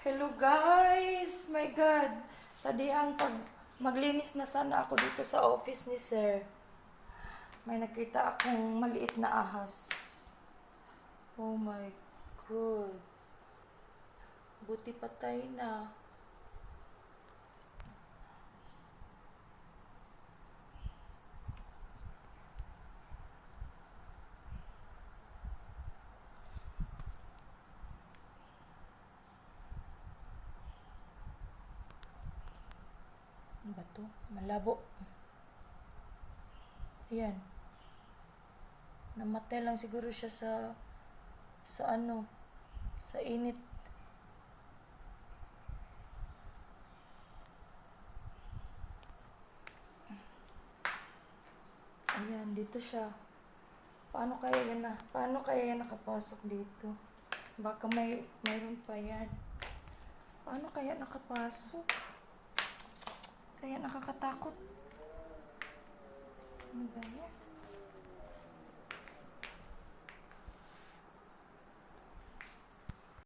Hello guys! My God! Sa dihang pag maglinis na sana ako dito sa office ni Sir. May nakita akong maliit na ahas. Oh my God! Buti patay na. Ano ba to? Malabo. Ayan. Namatay lang siguro siya sa sa ano sa init. Ayan, dito siya. Paano kaya yan na? Paano kaya yan nakapasok dito? Baka may mayroon pa yan. Paano kaya nakapasok? Kaya nakakatakot. Ano ba yan?